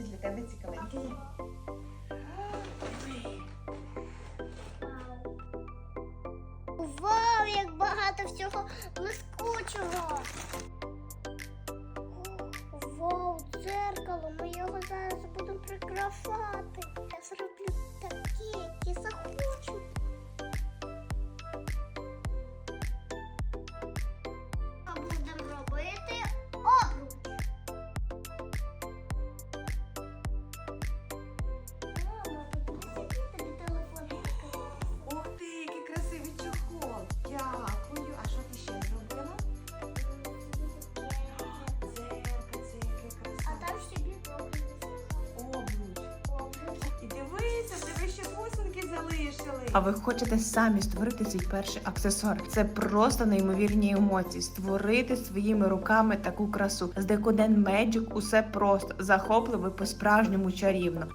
щось для тебе цікавеньке є. Вау, як багато всього блискучого. Вау, дзеркало, ми його зараз будемо прикрашати. А ви хочете самі створити свій перший аксесуар? Це просто неймовірні емоції. Створити своїми руками таку красу. З Decoden Magic усе просто захопливо по-справжньому чарівно.